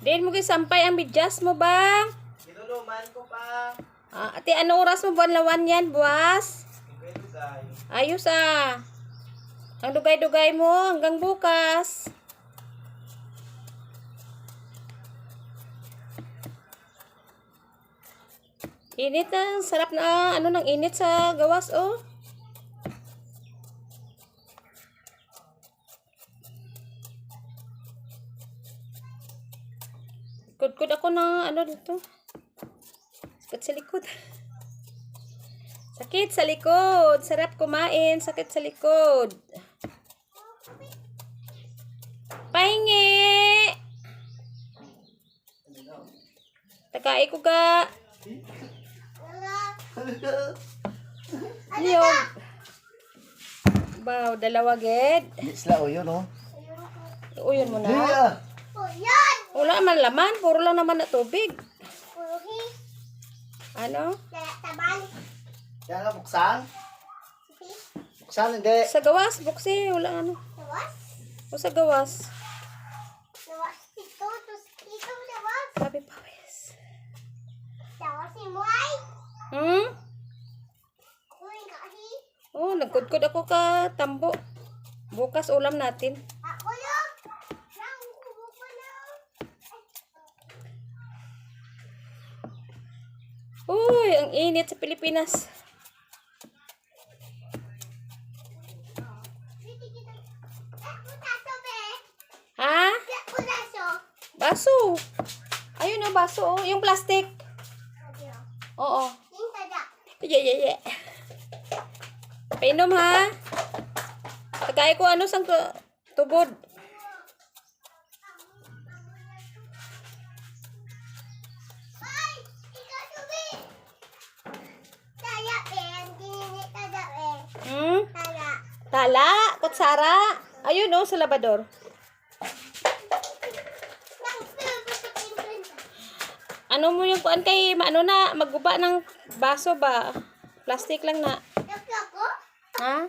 Din mo sampay ang bidyas mo bang? Sinuluman ko pa. Ah, ate, ano oras mo buwan lawan yan, buwas? Ayos ah. Ang dugay-dugay mo hanggang bukas. Init na. Sarap na ano ng init sa gawas oh. Kudkud ako ng ano dito. Sakit sa likod. Sakit sa likod. Sarap kumain. Sakit sa likod. Pahingi! Takai ko ga. Niyog. Wow, dalawa ged. Isla o yun, oh. Uyon mo na. Hiya! Yan! Wala man laman. Puro lang naman na tubig. Ano? Tabal. Yan buksan. Buksan, hindi. Sa gawas, buksi. Wala ano. Tawas. O sa gawas. Tawas ito. Tus ito tawas. Sabi pawis. Tawas si Moy. Hmm? Uy, kasi. Oh, nagkudkod ako ka tambo. Bukas ulam natin. Ako lang. Lang, ubo pa na. Uy, ang init sa Pilipinas. Ha? Baso. Ayun na baso. Oh. Yung plastic. Oo. Yeah, yeah, yeah. Painom ha. Tagay ko ano sang tu- tubod. Tala, kutsara. Ayun oh, sa labador. Ano mo yung kuan kay ano na magguba ng baso ba? Plastic lang na. Ha?